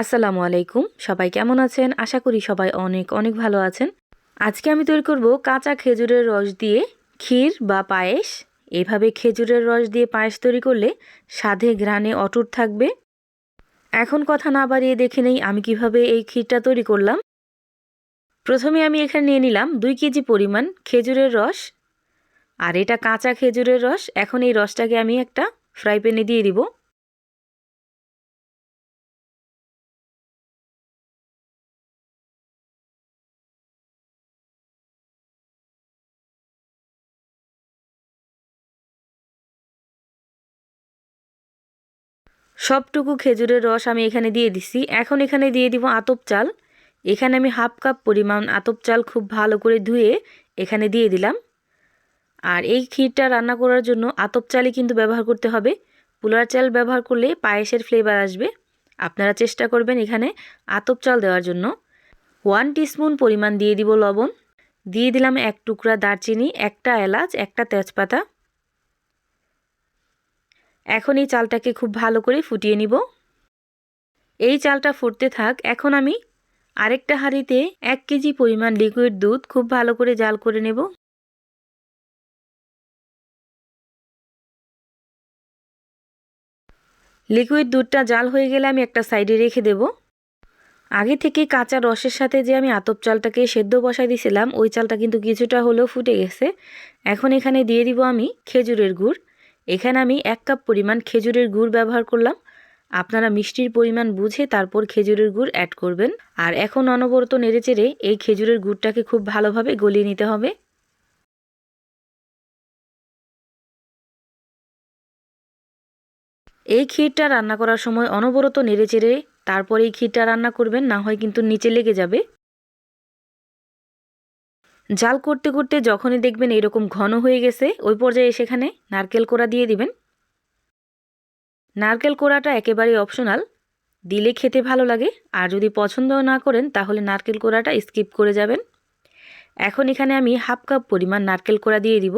আসসালামু আলাইকুম। সবাই কেমন আছেন? আশা করি সবাই অনেক অনেক ভালো আছেন। আজকে আমি তৈরি করব কাঁচা খেজুরের রস দিয়ে ক্ষীর বা পায়েস। এভাবে খেজুরের রস দিয়ে পায়েস তৈরি করলে স্বাদে, ঘ্রাণে অটুট থাকবে। এখন কথা না বাড়িয়ে দেখে নেই আমি কীভাবে এই ক্ষীরটা তৈরি করলাম। প্রথমে আমি এখানে নিয়ে নিলাম দুই কেজি পরিমাণ খেজুরের রস। আর এটা কাঁচা খেজুরের রস। এখন এই রসটাকে আমি একটা ফ্রাই প্যানে দিয়ে দিব। সবটুকু খেজুরের রস আমি এখানে দিয়ে দিছি। এখন এখানে দিয়ে দিব আতপ চাল। এখানে আমি হাফ কাপ পরিমাণ আতপ চাল খুব ভালো করে ধুয়ে এখানে দিয়ে দিলাম। আর এই ক্ষীরটা রান্না করার জন্য আতপ চালই কিন্তু ব্যবহার করতে হবে। পুলার চাল ব্যবহার করলে পায়েসের ফ্লেভার আসবে। আপনারা চেষ্টা করবেন এখানে আতপ চাল দেওয়ার জন্য। ওয়ান টিস্পুন পরিমাণ দিয়ে দিব লবণ। দিয়ে দিলাম এক টুকরা দারচিনি, একটা এলাচ, একটা তেজপাতা। এখন এই চালটাকে খুব ভালো করে ফুটিয়ে নিব। এই চালটা ফুটতে থাক, এখন আমি আরেকটা হাঁড়িতে এক কেজি পরিমাণ লিকুইড দুধ খুব ভালো করে জাল করে নেব। লিকুইড দুধটা জাল হয়ে গেলে আমি একটা সাইডে রেখে দেব। আগে থেকে কাঁচা রসের সাথে যে আমি আতপ চালটাকে সেদ্ধ বসাই দিয়েছিলাম ওই চালটা কিন্তু কিছুটা হলেও ফুটে গেছে। এখন এখানে দিয়ে দিব আমি খেজুরের গুড়। এখানে আমি এক কাপ পরিমাণ খেজুরের গুড় ব্যবহার করলাম। আপনারা মিষ্টির পরিমাণ বুঝে তারপর খেজুরের গুড় অ্যাড করবেন। আর এখন অনবরত নেড়ে নেড়েচেড়ে এই খেজুরের গুড়টাকে খুব ভালোভাবে গলিয়ে নিতে হবে। এই ক্ষীরটা রান্না করার সময় অনবরত নেড়ে নেড়েচেড়ে তারপর এই ক্ষীরটা রান্না করবেন, না হয় কিন্তু নিচে লেগে যাবে। জাল করতে করতে যখনই দেখবেন এরকম ঘন হয়ে গেছে, ওই পর্যায়ে সেখানে নারকেল কোড়া দিয়ে দিবেন। নারকেল কোড়াটা একেবারেই অপশনাল দিলে খেতে ভালো লাগে, আর যদি পছন্দ না করেন তাহলে নারকেল কোড়াটা স্কিপ করে যাবেন। এখন এখানে আমি হাফ কাপ পরিমাণ নারকেল কোড়া দিয়ে দিব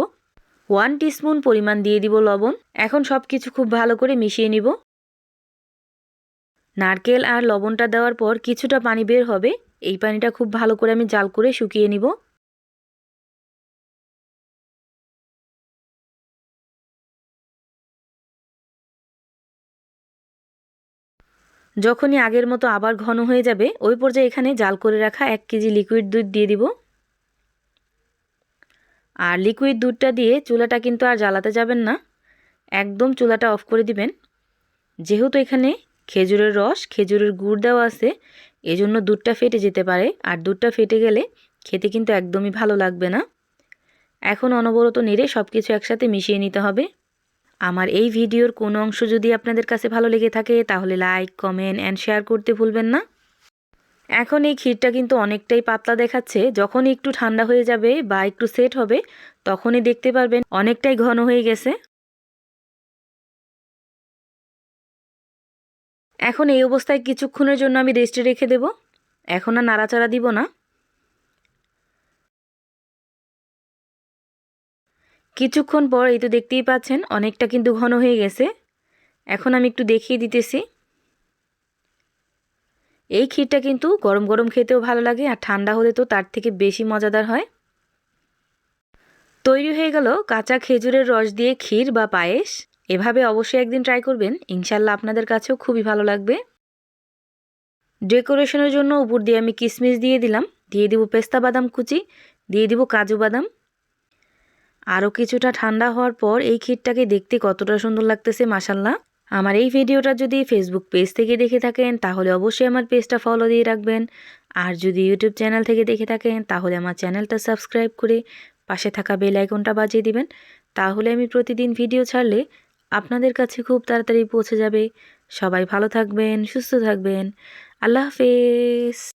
ওয়ান টিস্পুন পরিমাণ দিয়ে দিব লবণ। এখন সব কিছু খুব ভালো করে মিশিয়ে নিব। নারকেল আর লবণটা দেওয়ার পর কিছুটা পানি বের হবে, এই পানিটা খুব ভালো করে আমি জাল করে শুকিয়ে নিব। যখনই আগের মতো আবার ঘন হয়ে যাবে, ওই পর্যায়ে এখানে জাল করে রাখা এক কেজি লিকুইড দুধ দিয়ে দিব। আর লিকুইড দুধটা দিয়ে চুলাটা কিন্তু আর জ্বালাতে যাবেন না। একদম চুলাটা অফ করে দিবেন। যেহেতু এখানে খেজুরের রস, খেজুরের গুড় দেওয়া আছে, এজন্য দুধটা ফেটে যেতে পারে। আর দুধটা ফেটে গেলে খেতে কিন্তু একদমই ভালো লাগবে না। এখন অনবরত নেড়ে সব কিছু একসাথে মিশিয়ে নিতে হবে। আমার এই ভিডিওর কোনো অংশ যদি আপনাদের কাছে ভালো লেগে থাকে, তাহলে লাইক কমেন্ট অ্যান্ড শেয়ার করতে ভুলবেন না। এখন এই ক্ষীরটা কিন্তু অনেকটাই পাতলা দেখাচ্ছে। যখন একটু ঠান্ডা হয়ে যাবে বা একটু সেট হবে, তখনই দেখতে পারবেন অনেকটাই ঘন হয়ে গেছে। এখন এই অবস্থায় কিছুক্ষণের জন্য আমি রেস্টে রেখে দেব। এখন আর নাড়াচাড়া দিব না। কিছুক্ষণ পর এই তো দেখতেই পাচ্ছেন, অনেকটা কিন্তু ঘন হয়ে গেছে। এখন আমি একটু দেখিয়ে দিতেছি। এই ক্ষীরটা কিন্তু গরম গরম খেতেও ভালো লাগে আর ঠান্ডা হলে তো তার থেকে বেশি মজাদার হয়। তৈরি হয়ে গেল কাঁচা খেজুরের রস দিয়ে ক্ষীর বা পায়েস। এভাবে অবশ্যই একদিন ট্রাই করবেন, ইনশাল্লাহ আপনাদের কাছেও খুবই ভালো লাগবে। ডেকোরেশনের জন্য উপর দিয়ে আমি কিশমিশ দিয়ে দিলাম। দিয়ে দিব পেস্তা বাদাম কুচি, দিয়ে দিব কাজু বাদাম। আরও কিছুটা ঠান্ডা হওয়ার পর এই ক্ষীরটাকে দেখতে কতটা সুন্দর লাগতেছে মাসাল্লাহ আমার এই ভিডিওটা যদি ফেসবুক পেজ থেকে দেখে থাকেন, তাহলে অবশ্যই আমার পেজটা ফলো দিয়ে রাখবেন। আর যদি ইউটিউব চ্যানেল থেকে দেখে থাকেন, তাহলে আমার চ্যানেলটা সাবস্ক্রাইব করে পাশে থাকা বেল আইকনটা বাজিয়ে দিবেন। তাহলে আমি প্রতিদিন ভিডিও ছাড়লে আপনাদের কাছে খুব তাড়াতাড়ি পৌঁছে যাবে। সবাই ভালো থাকবেন, সুস্থ থাকবেন। আল্লাহ হাফেজ।